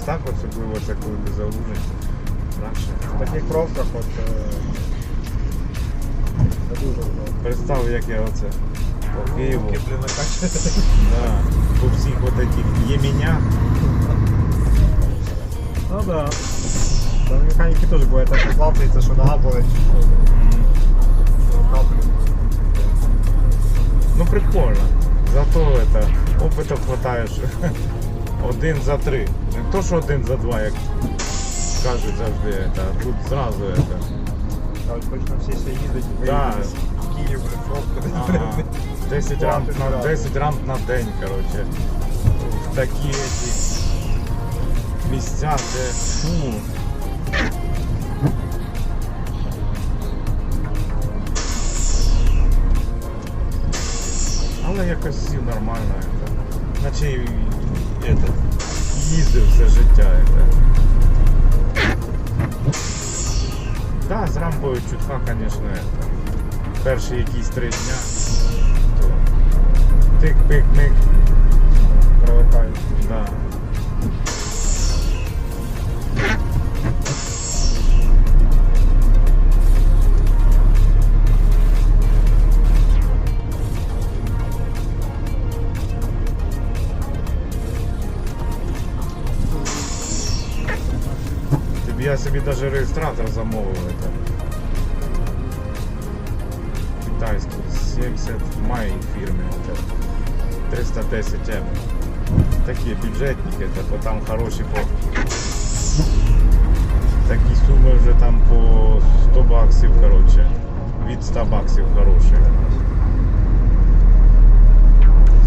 в таких местах особливо це коли ви за ужин. Наше. В таких пробках от, е, це дуже удобно. Представ, як я оце по Києву. Руки, блин, накачує. Да, по всіх от этих єменях. Ну да. Там механіки теж буває так плавається, що нога болить. Рука, блин. Ну прикольно. Зато это, опыта хватає. що Один за три. Не то, що один за два, як кажуть завжди. Это, а тут зразу это. Кажуть, хоч на всі ще їздить, Да. виїздить. Київ, блин, пробка. десь, Ага. блин. 10 рамп на, Платиш 10 рамп на день, короче. В такі эти місця, де фу. Але якось всі нормально. Это. Наче і, і, это, їздив все життя. Это. Да, з рампою чутка, конечно, это. перші якісь три дня. То тик-пик-мик. Привикають. Да. Я собі даже реєстратор замовив. Это. Китайський 70 май фірми. Это. 310 М. Такі бюджетники, это, бо там хороші по. Такі суми вже там по 100 баксів, короче. Від 100 баксів хороші.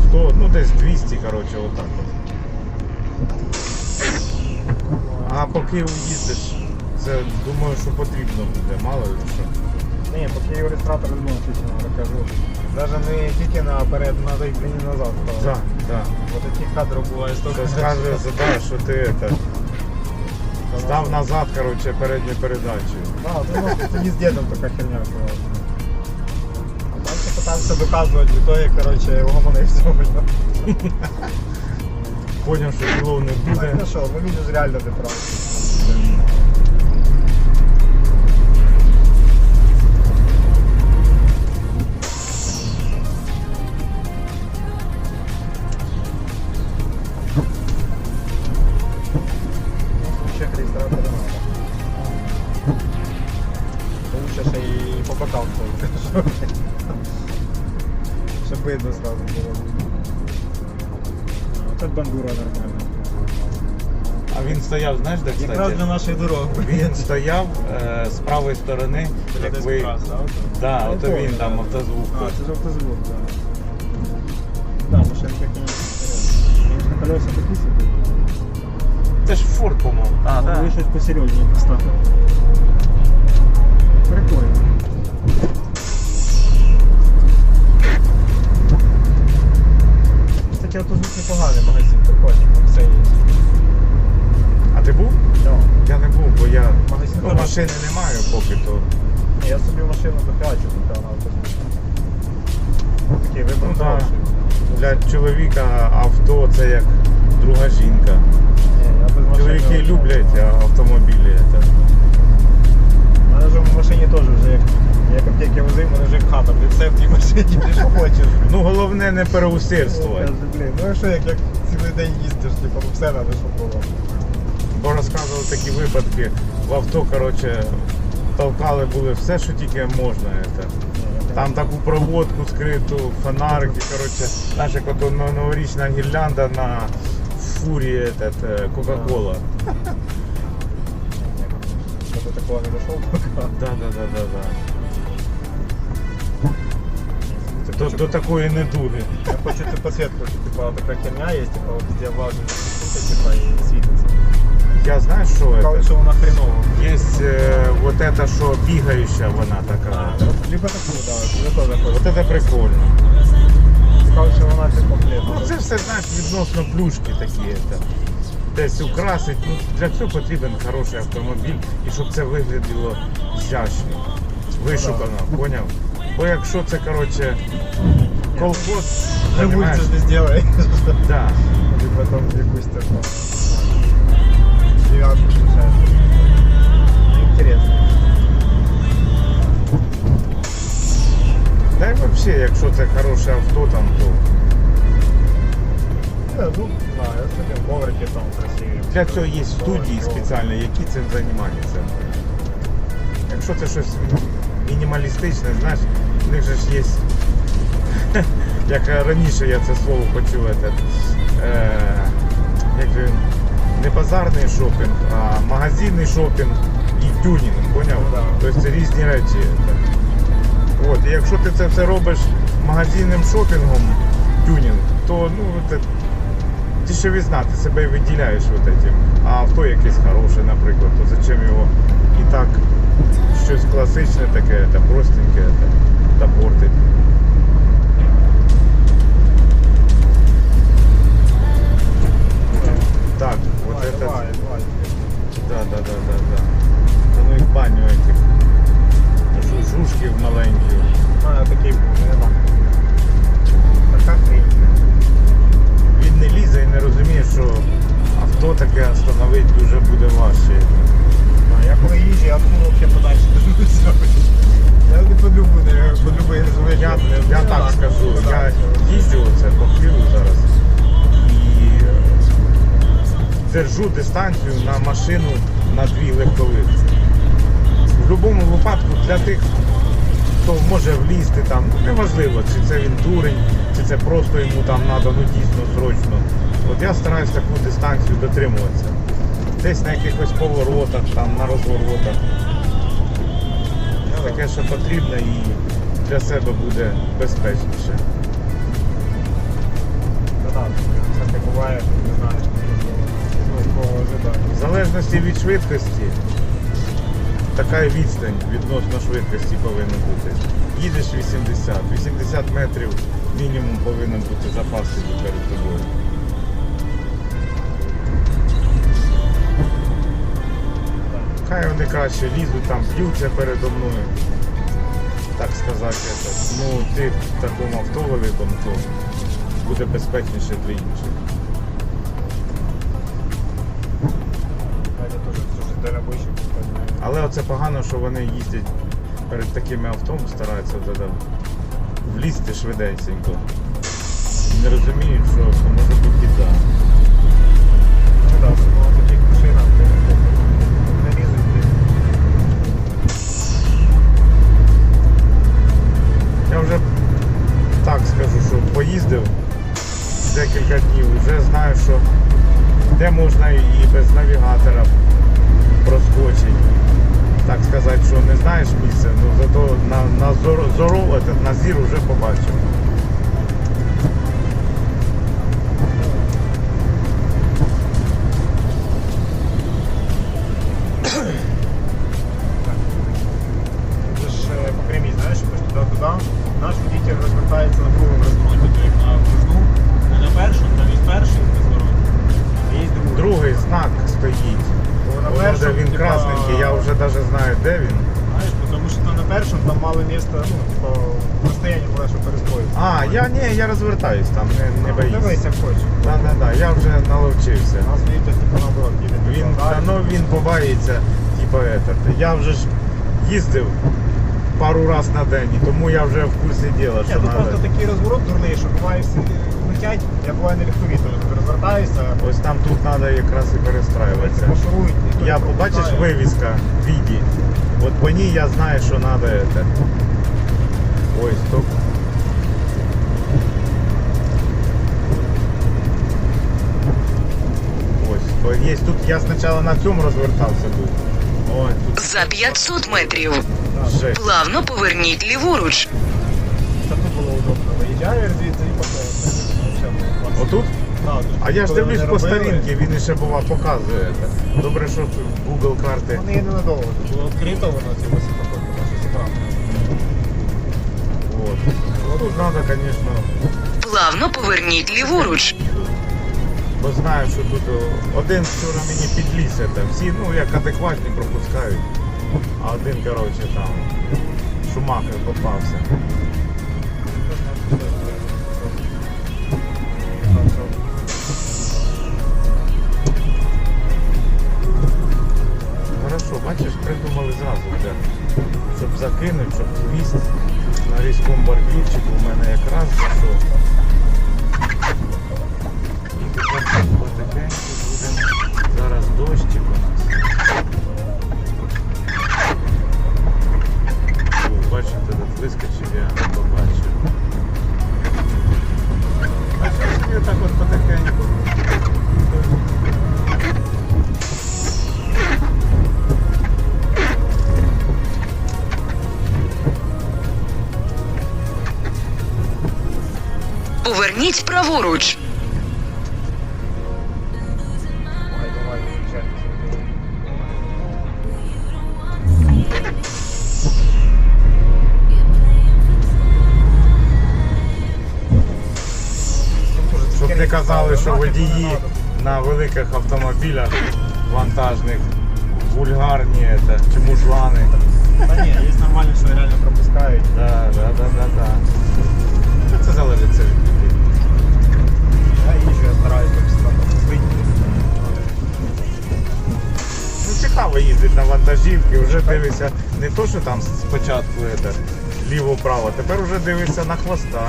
100, ну десь 200, короче, отак от. А поки їздиш, це думаю, що потрібно буде, мало ли що. Ні, поки я реєстратор відмовився, кажу. Навіть не тільки наперед, треба і і назад. Да, да. Вот таких кадрів буває столько. Що скаже задай, що ти это, став назад, короче, передню передачу. Да, ти ну, тоді з дідом така херня була. А далі питався доказувати, в короче, його мене все блін. Що ділов не Так, буде. ну що, ну він реально не прав. Якраз для нашої дороги. Він стояв е, з правої сторони, як ви. Да, Я ото він там автозвук. А, це ж автозвук, так. Да, машинка, конечно, колеса такі собі. Це ж Форд, по-моєму. А, Ну, Ви щось посерйозніше поставили. Прикольно. Кстати, автозвук непоганий магазин, прикольний, там все машини не маю поки то. Ні, я собі машину дофігачу купив на автозвук. Такий вибор Ну, да. Для чоловіка авто це як друга жінка. Ні, я Чоловіки люблять а автомобілі. Це. У мене вже в машині теж вже як, як аптеки возив, мене вже хата, блін, все в тій машині, блін, що хочеш. Ну головне не переусердствувати. ну а що як, як цілий день їздиш, типу, ну все треба, щоб було. Бо розказували такі випадки. В авто, коротше, толкали були все, що тільки можна. Це. Там таку проводку скриту, фонарики, коротше, ото новорічна гірлянда на фурі этот, е, Кока-Кола. До такого не дійшов поки. Да, да, да, да, да. До, до такої недуги. Я хочу цю підсвітку, що типу, така херня є, типу, везде влажні штуки, типу, і світиться. Я знаю, що Кажуть, це. що вона хренова. Є е, вот это, що бігаюча вона така. А, от либо таку, да, це теж Вот хочу. это прикольно. Кажуть, що вона типу, блін, Ну це все знаєш відносно плюшки такі. Это. Десь украсить. Ну, для цього потрібен хороший автомобіль і щоб це виглядало зящно, вишукано, поняв? Бо якщо це коротше колхоз. Живульця понимаешь? ж не сделаешь. Да. И потом якусь таку девятку включаешь. Интересно. Та й взагалі, якщо це хороше авто, там, то Не, ну, да, я смотрю, коврики там красиві. для цього є студії спеціальні, які цим займаються. Якщо це щось мінімалістичне, знаєш, в них же ж є. Як раніше я це слово почув, е, як він, не базарний шопінг, а магазинний шопінг і тюнінг, поняв? Ну, да. Тобто це різні речі. От, і якщо ти це все робиш магазинним шопінгом, тюнінг, то ну, це дешевізна, ти себе виділяєш от этим. А авто якесь хороше, наприклад, то зачем його і так щось класичне таке, та простеньке та, та портить. Так, вот Давай, это. давай, давай. Да, да, да, да, да. Ну и в баню этих. Дистанцію на машину на дві легкових. В будь-якому випадку для тих, хто може влізти там, неважливо, чи це він дурень, чи це просто йому там треба ну, дійсно срочно. От я стараюсь таку дистанцію дотримуватися. Десь на якихось поворотах, там, на розворотах. Таке, що потрібно і для себе буде безпечніше. Залежності від швидкості, така відстань відносно швидкості повинна бути. Їдеш 80, 80 метрів мінімум повинен бути запас перед тобою. Хай вони краще лізуть, там б'ються передо мною. Так сказати, ну ти в такому авто то буде безпечніше для інших. Дуже дальнобойщик. Але оце погано, що вони їздять перед такими автобусами, стараються влізти швиденько. Не розуміють, що може бути біда. Я ні, я розвертаюсь там, не, не боюсь. Дивись, як хочеш. Да, да, да, я вже наловчився. У нас водитель, типа, наоборот, їде. Він, та, ну, він побається, типу, этот. Я вже ж їздив пару раз на день, і тому я вже в курсі діла, Ні, що тут треба. просто такий розворот дурний, що буває всі летять, я буваю на теж ти розвертаюся, Ось там тут треба якраз і перестраюватися. пошурують. ніхто Я не побачиш пропускає. вивіска віді. От по ній я знаю, що треба. Ой, стоп. Ось, то є тут я спочатку на цьому розвертався тут За 500 метрів жесть. плавно поверніть ліворуч. Це тут було удобно. Виїжджаєш звідси і походиш. Отут? А я ж дивлюсь по старінки, він ще бува показує. Добре, що Google карти. Вони ненадовго. Тут було відкрито, воно ці високоходи, тому що зібрано. От. Ну, тут треба, звісно. Плавно поверніть ліворуч. Бо знаю, що тут один вчора мені підліз, це. всі ну як адекватні пропускають, а один, коротше, там шумахер попався. А що собі так от потихеньку? Поверніть праворуч. Не що водії на великих автомобілях вантажних вульгарні это, чи мужлани. Та ні, є нормально, що реально пропускають. Да, да, да, да, да. Це залежить це від людей. Я їжджу, я стараюся там. Ну, цікаво їздити на вантажівки, вже дивишся не то, що там спочатку ліво-право, тепер вже дивишся на хвоста,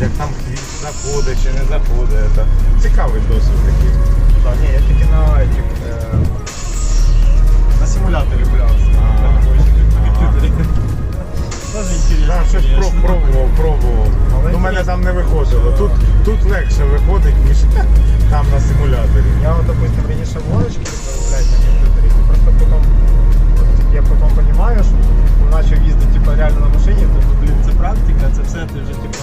як там хвіст заходить чи не заходить. Это. Цікавий досвід такий. Так, ні, я тільки на этих, е, на симуляторі гулявся. А. На щось про- пробував, пробував. Але Ну, мене інтересно. там не виходило. Тут, тут легше виходить, ніж там на симуляторі. Я вот, допустим, раніше гоночки блядь, на комп'ютері, і просто потім, от, я потім розумію, що почав їздити типу, реально на машині, то, блін, це практика, це все, ти вже типу,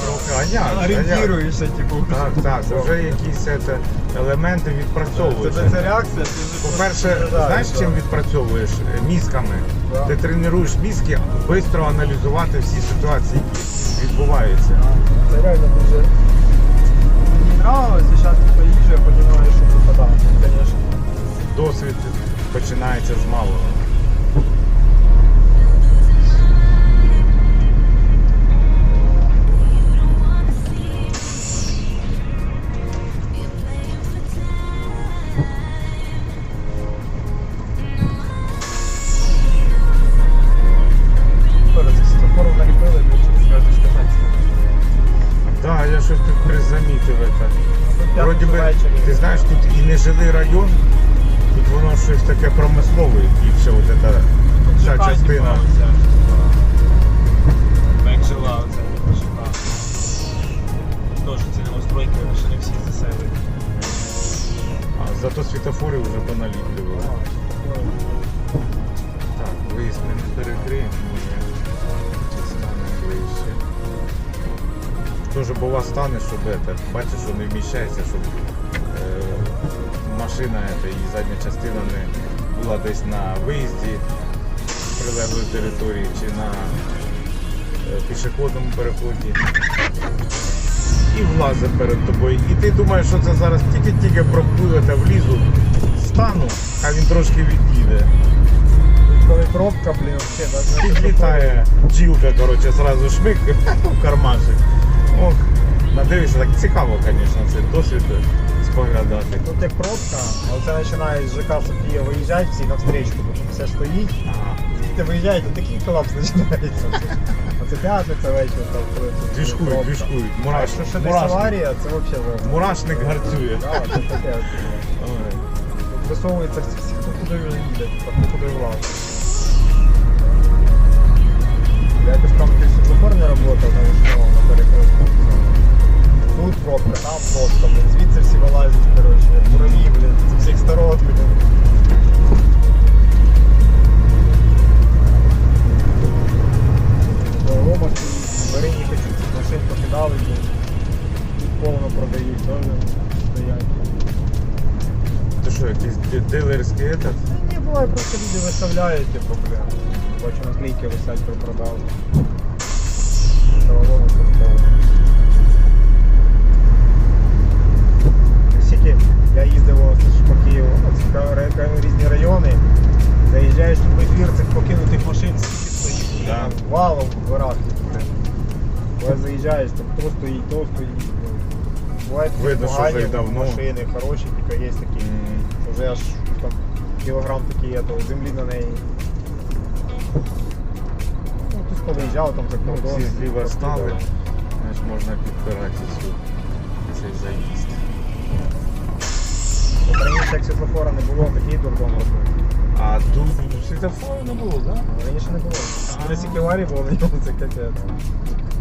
як? орієнтуєшся, типу. Так, так, це вже якісь це, елементи відпрацьовуються. це, це реакція, ти вже По-перше, просто знаєш, чим відпрацьовуєш? Е, Мізками. Да. Ти тренуєш мізки швидко аналізувати всі ситуації, які відбуваються. Це реально дуже... Мені нравилось, і зараз типу, їжджу, я розумію, що типу, да, звісно. Досвід починається з малого. Ти знаєш, тут і не жилий район, тут воно щось таке промислове більше, от ця, ця частина. жила типа, ЖК. Теж ці новостройки, ще не всі заселені. А зато світофори вже поналіплювали. Так, виїзд ми не перекриємо. Чи стане ближче. Тоже бува стане, щоб это, бачиш, що не вміщається, щоб машина і задня частина не була десь на виїзді з прилеглої території чи на е, пішохідному переході. І влазить перед тобою. І ти думаєш, що це зараз тільки-тільки пропливе та влізу, стану, а він трошки від'їде. Коли пробка, блін, вообще, да, Підлітає бджілка, коротше, зразу шмик в кармашек. Ох, надивишся, так цікаво, звісно, цей досвід споглядати. Тут як пробка, а оце починає з ЖК Софія виїжджати всі навстрічку, тому що все стоїть. Ага. Ти виїжджаєш, то такий колапс починається. Оце п'ятниця вечір, там коли це Двіжкують, пробка. двіжкують. А Мураш, якщо ще десь мурашник, аварія, це взагалі жах. мурашник гарцює. Да, це таке. Ой. Висовується всі, хто куди вже їде, хто куди. Я якось там ти світлофор не працював на вишневому, на перекрестку. Тут пробка, там пробка, блін, звідси всі вилазять, коротше, мураві, блін, з усіх сторон, блін. Рома бери не хочу, машин покидали, блін. Повно продають, теж стоять. Ти що, якийсь ді- дилерський этот? Не буває, просто люди виставляють, типу, блін. Бачу, наклейки висять про продажу. Металолому продажу. Скільки Заїжджаєш, там то стоїть, то. Бувають такі Видно, й давно. машини, хороші, тільки є такі. М, Вже аж там кілограм такий, а то землі на неї. Ну, хтось повиїжджав там за Ну, кордон. всі зліва стали, знаєш, можна підпирати цю, цей заїзд. От Раніше як світлофора не було, такий дурдом робив. А тут світофору не було, так? А Раніше не було. Але стільки аварій було на ньому, це капець.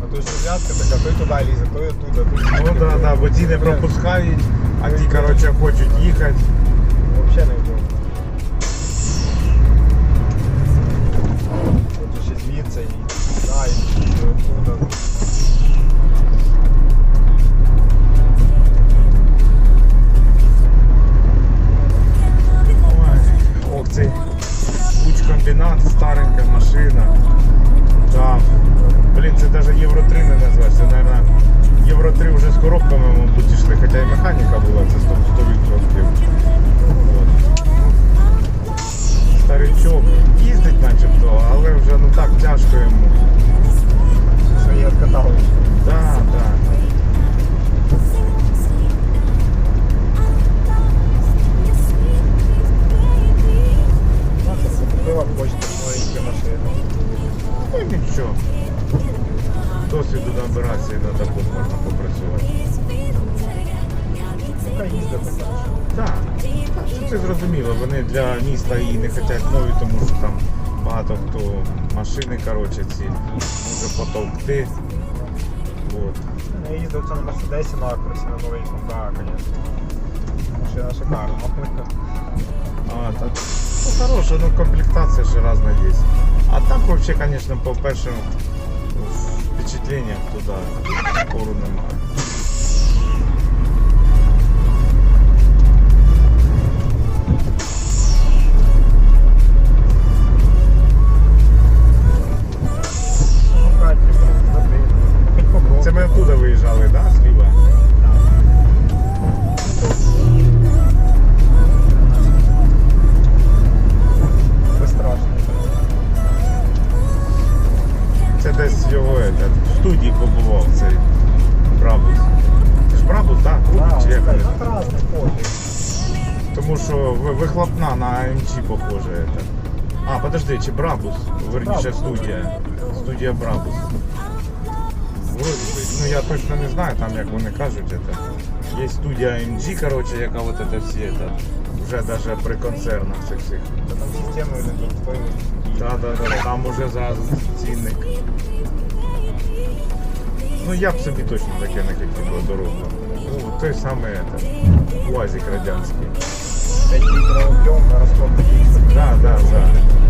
А тут ж розв'язка така, той туди лізе, той оттуда, той Ну так, да, бо ті не пропускають, а ті, коротше, хочуть їхати. Взагалі не це зрозуміло. Вони для міста і не хочуть нові, тому що там багато хто машини, коротше, ці може потовкти. От. Я їздив це на Мерседесі на Акросі, на новенькому, так, звісно. Машина шикарна. А, так, ну хороша, ну комплектація ще разна є. А так вообще, конечно, по першим впечатлениям туди пору немає. що ви- вихлопна на AMG похоже. Это. А, подожди, чи Брабус? Верніше Брабус. студія. Студія Брабус. Вроді би, ну я точно не знаю, там як вони кажуть. Это. Є студія AMG, короче, яка вот это всі это, вже даже при концернах цих всіх. Та Там системи вони тут стоїть. Да, да, да, там уже зразу цінник. Ну я б собі точно таке не хотів би дорогу. Ну, той самий это, УАЗик радянський. 5 литров объем на расход. Да, да, да.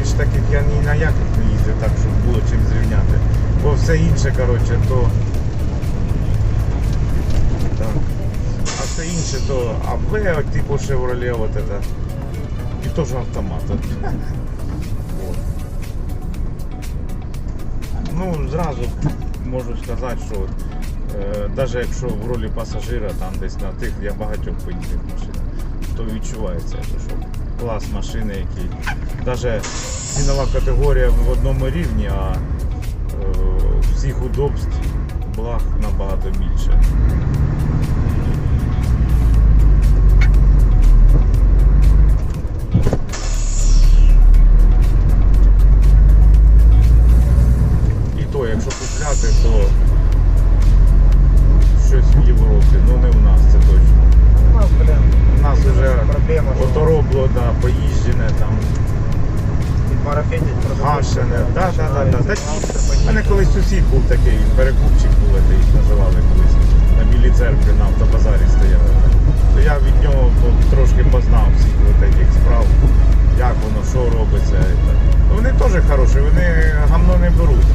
Більш таких я ні на яких не їздив, так щоб було чим зрівняти. Бо все інше, коротше, то. Так. А все інше то АБ, типу Chevrolet, вот это. І теж автомат. От. Вот. Ну, зразу можу сказати, що е, навіть якщо в ролі пасажира там десь на тих я багатьох поїздив машинах, то відчувається, що клас машини, який навіть цінова категорія в одному рівні, а е, всіх удобств, благ набагато більше. І то, якщо купляти, то да, поїжджене там. Да, да, да, да. У мене колись сусід був такий, перекупчик був, це їх називали колись. На білій церкві на автобазарі стояли. То я від нього трошки познав всіх таких справ, як воно, що робиться. так. Ну, Вони теж хороші, вони гамно не беруть.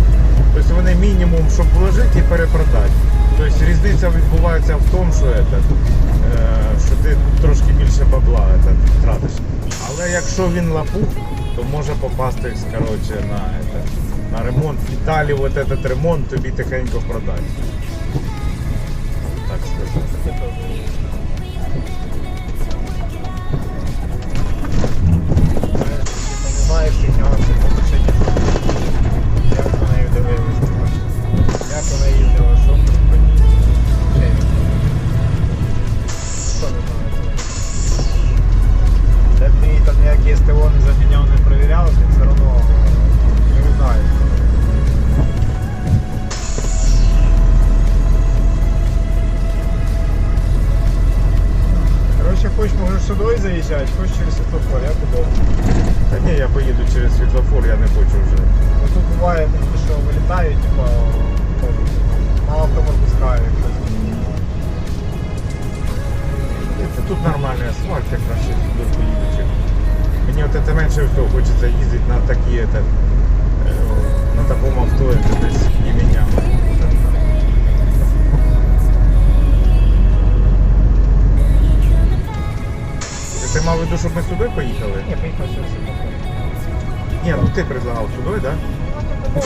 Тобто вони мінімум, щоб вложити і перепродати. Тобто різниця відбувається в тому, що, це, е, що ти трошки більше бабла це, тратиш. Але якщо він лапух, то може попасти коротше, на, це, на ремонт. І далі от этот ремонт тобі тихенько продать. Так сказати. Ти виду, щоб ми сюди поїхали? Ні, поїхав сюди. Ні, ну ти предлагав сюди, так? Да? Ну.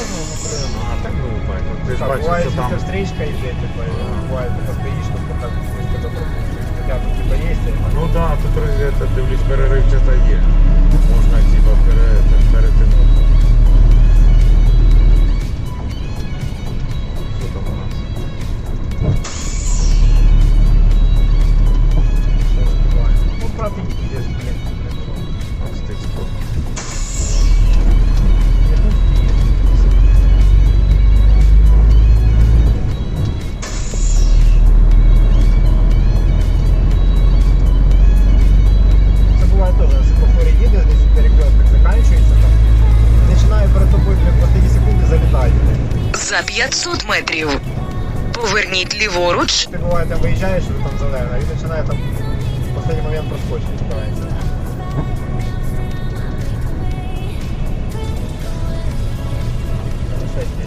А, так ну, бачу. Ти ж буває, що там. стрічка йде, типа, і буває, типа, стоїш, тобто так, пропустить. Хоча тут, типа, є, Ну так, да, тут дивлюсь, переривчата є. Можна типа пере, перетягнути. За 500 метрів. Поверніть ліворуч. Ти буває там виїжджаєш, що там зелено, і починає там в останній момент проскочити. старається.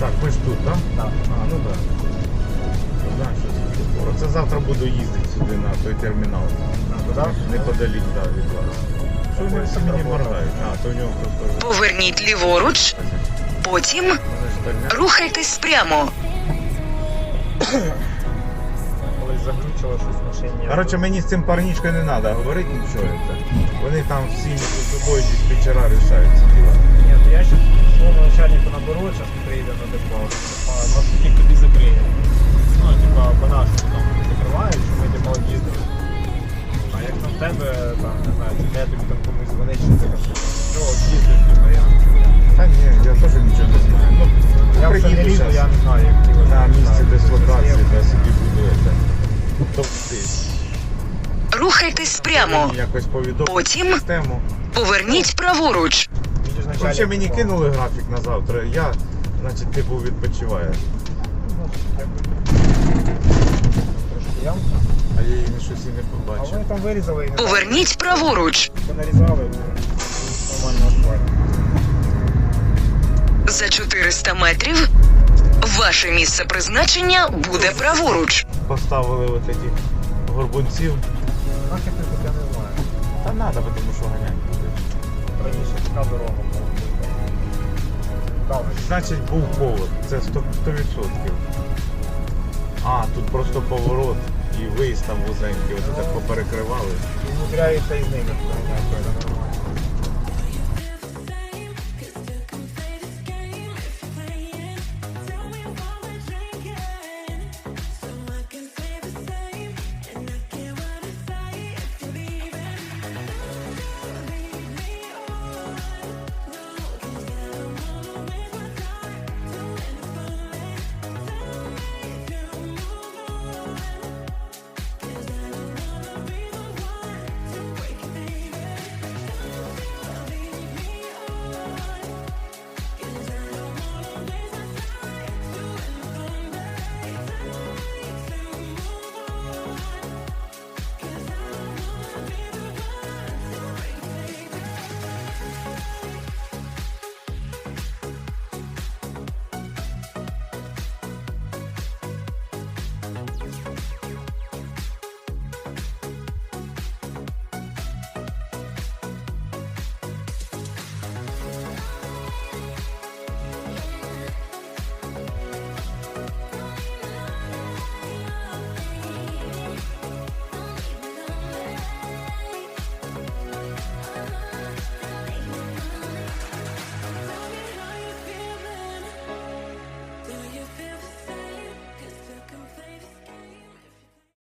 Так, ми ж тут, так? Так. А, ну так. Що це скоро. Це завтра буду їздити сюди на той термінал. А, туди? Неподалік да, від вас. Що вони всі мені моргають? А, то у нього просто Поверніть ліворуч. Потім рухайтесь прямо. Колись заглючило щось машині. Коротше, мені з цим парнічкою не треба говорити нічого. Вони там всі між собою диспетчера рішають ці діла. Ні, то я ще своєму начальнику наберу, зараз приїде на депо. Нас тільки тобі закриє. Ну, типа, по-нашому там закривають, що ми типа їздимо. А як там в тебе, там, не знаю, чи де тобі там комусь дзвонить, що ти кажеш, що їздиш, типа, я. Та ні, я теж нічого не знаю. Ну, Я вже не лізу, я не знаю, як ти на місці дислокації, де собі буду це. Рухайтесь прямо. Якось повідомити Потім систему. поверніть праворуч. Взагалі мені кинули графік на завтра. Я, значить, типу відпочиваю. Трошки ямка. А я її щось і не А побачив. вони там вирізали Поверніть праворуч. понарізали, За 400 метрів ваше місце призначення буде праворуч. Поставили от ці горбунців. Нахер ти я не знаю. Та треба, тому що ганять буде. Раніше така дорога була. Значить був повод. Це 100%. 100%. А, тут просто поворот і виїзд там вузенький, от так поперекривали. І внутряється із ними,